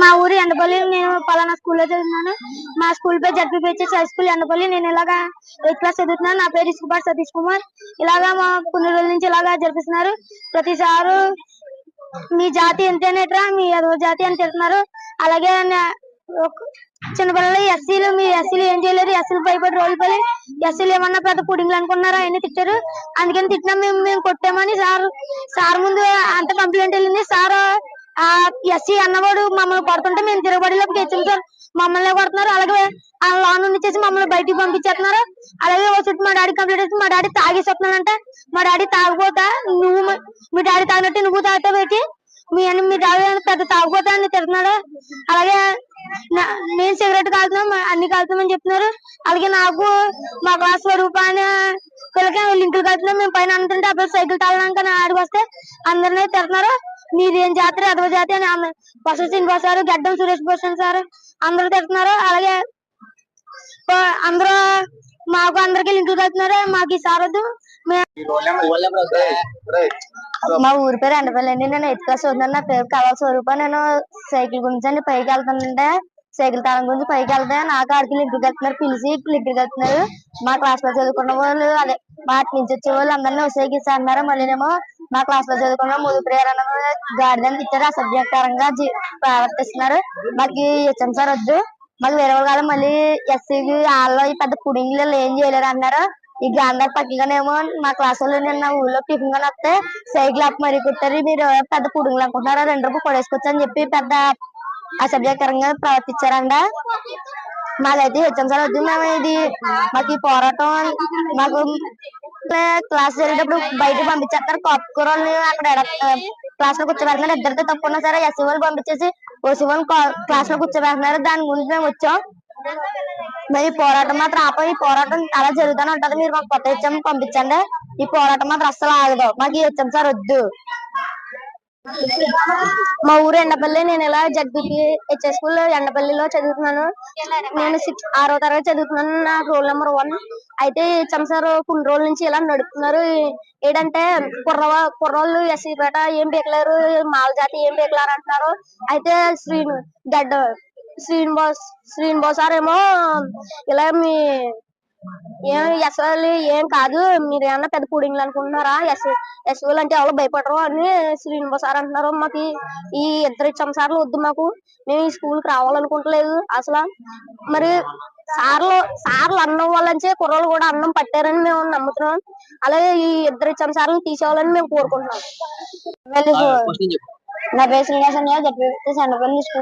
మా ఊరు ఎండపల్లి నేను పలానా స్కూల్లో చదువుతున్నాను మా స్కూల్ పేరు జడ్పీపీహెచ్ఎస్ హై స్కూల్ ఎండపల్లి. నేను ఇలాగా ఎయిత్ క్లాస్ చదువుతున్నాను. నా పేరు ఇసుకుపాటి సతీష్ కుమార్. ఇలాగా మా కొన్ని రోజుల నుంచి ఇలాగా జరిపిస్తున్నారు. ప్రతిసారు మీ జాతి ఎంతేనేట్రా? మీ ఎదవ జాతి అని తిడుతున్నారు. అలాగే చిన్నపిల్లలు ఎస్సీలు మీ ఎస్సీలు ఏం చేయలేరు. ఎస్సీలు భయపడి రోజులు పడి ఎస్సీలు ఏమన్నా పెద్ద పుడింగ్లు అనుకున్నారా? అవన్నీ తిట్టారు. అందుకని తిట్టినా మేము మేము కొట్టామని సార్ సార్ ముందు అంత కంప్లైంట్ వెళ్ళింది. సార్ ఆ ఎస్సీ అన్నవాడు మమ్మల్ని కొడుతుంటే మేము తిరగబడిలోకి తెచ్చాం సార్. మమ్మల్ని కొడుతున్నారు? అలాగే ఆ లోన్ నుండి చేసి మమ్మల్ని బయటికి పంపించేస్తున్నారు. అలాగే ఓ చుట్టూ మా డాడీ కంప్లీట్ చేసి మా డాడీ తాగేసేస్తున్నాడంటే మా డాడీ తాగబోతా నువ్వు మీ డాడీ తాగినట్టు నువ్వు తాగుతావు పెట్టి మీ అని మీ డాడీ పెద్ద తాగబోతా అని తిడుతున్నాడు. అలాగే నా- నేను సిగరెట్ కాలుతున్నాం అన్ని కాలుతామని చెప్తున్నారు. అలాగే నాకు మా క్లాస్ స్వరూపాన్ని పిల్లకి లింకులు కడుతున్నాం మేము పైన అంటుంటే అప్పుడు సైకిల్ తాగడానికి నా ఆడికి వస్తే అందరినీ తిడుతున్నారు. మీదేం జాతర? అదవ జాతి అని ఆమె బసవ శ్రీనివాస్ సార్ గడ్డం సురేష్ భూషణ్ సార్ అందరూ తిడుతున్నారు. అలాగే అందరూ మాకు అందరికి లింకులు కడుతున్నారు మాకు ఈ సార్ వద్దు మా ఊరి పేరు ఎండపల్లి అండి. నేను ఎయిత్ క్లాస్ చదువుతున్నాను నా పేరు కళా స్వరూప. నేను సైకిల్ గురించి అండి. పైకి వెళ్తానంటే సైకిల్ తాళం గురించి పైకి వెళ్తే నాకు ఆడికి లింక్ కడుతున్నారు పిలిచి లింక్ కడుతున్నారు మా క్లాస్లో చదువుకున్న వాళ్ళు అదే మా నుంచి వచ్చే వాళ్ళు అందరినీ ఉసేకిస్తా అన్నారు మళ్ళీనేమో మా క్లాస్లో చదువుకున్న ముందు ప్రేరణ గార్డెన్ ఇచ్చారు అసభ్యకరంగా జీ- ప్రవర్తిస్తున్నారు. మాకు హెచ్ఎం సార్ వద్దు. మాకు వేరే వాళ్ళు మళ్ళీ ఎస్సీకి వాళ్ళు పెద్ద పుడింగ్లు ఏం చేయలేరు అన్నారు. ఈ గాంధార్ పక్కగానేమో మా క్లాస్లో నిన్న ఊళ్ళో టిఫిన్ కొని వస్తే సైకిల్ అప్ మరీ కుట్టారు. మీరు పెద్ద పుడుగులు అనుకుంటున్నారు? రెండు రూపాయలు కొడేసుకోవచ్చు అని చెప్పి పెద్ద అసభ్యకరంగా ప్రవర్తించారంట. మాకైతే హెచ్ఎం సార్ వద్దు మేము ఇది మాకు ఈ పోరాటం మాకు క్లాస్ వెళ్ళేటప్పుడు బయట పంపించేస్తారు. కాపు కూరలు అక్కడ క్లాస్లో కూర్చోబెడుతున్నారు. ఇద్దరితో తప్పు ఉన్నా సరే ఎస్సీ వాళ్ళు పంపించేసి ఓసీ వాళ్ళు క్లాస్లో కూర్చోబెడుతున్నారు. దాని గురించి మేము వచ్చాం. మరి ఈ పోరాటం మాత్రం ఆపం. ఈ పోరాటం అలా జరుగుతూనే ఉంటది. మీరు మాకు కొత్త హెచ్ఎం పంపించండి. ఈ పోరాటం మాత్రం అస్సలు ఆగదు. మాకు ఈ హెచ్ఎం సార్ వద్దు. మా ఊరు ఎండపల్లి నేను ఇలా జగ్గుకి హెచ్ఎస్ స్కూల్ ఎండపల్లిలో చదువుతున్నాను. నేను సిక్స్ ఆరో తరగతి చదువుతున్నాను. నా రోల్ నెంబర్ వన్. అయితే చంసారు కొన్ని రోజుల నుంచి ఇలా నడుపుతున్నారు. ఏంటంటే కుర్ర కుర్రోళ్ళు ఎస్సీ పేట ఏం పీకలేరు మాల జాతి ఏం పీకలేరు అంటున్నారు. అయితే శ్రీను గడ్డ శ్రీనివాస్ శ్రీనివాస్ సార్ ఏమో ఇలా మీ ఏం ఎస్ఎల్ ఏం కాదు మీరు ఏమన్నా పెద్ద పుడింగ్లు అనుకుంటున్నారా? ఎస్ ఎస్ఎల్ అంటే ఎవరు భయపడరు అని శ్రీనివాస్ సార్ అంటున్నారు మాకు. ఈ- ఇద్దరు సార్లు వద్దు మాకు. మేము ఈ స్కూల్కి రావాలనుకుంటలేదు అసలు. మరి సార్లు సార్లు అన్నం వాళ్ళంచే కుర్రలు కూడా అన్నం పట్టారని మేము నమ్ముతున్నాం. అలాగే ఈ ఇద్దరు సార్లు తీసేవాలని మేము కోరుకుంటున్నాం. నా పేరు శ్రీనివాస్ అన్నయ్య జడ్పీ సండపల్లి స్కూల్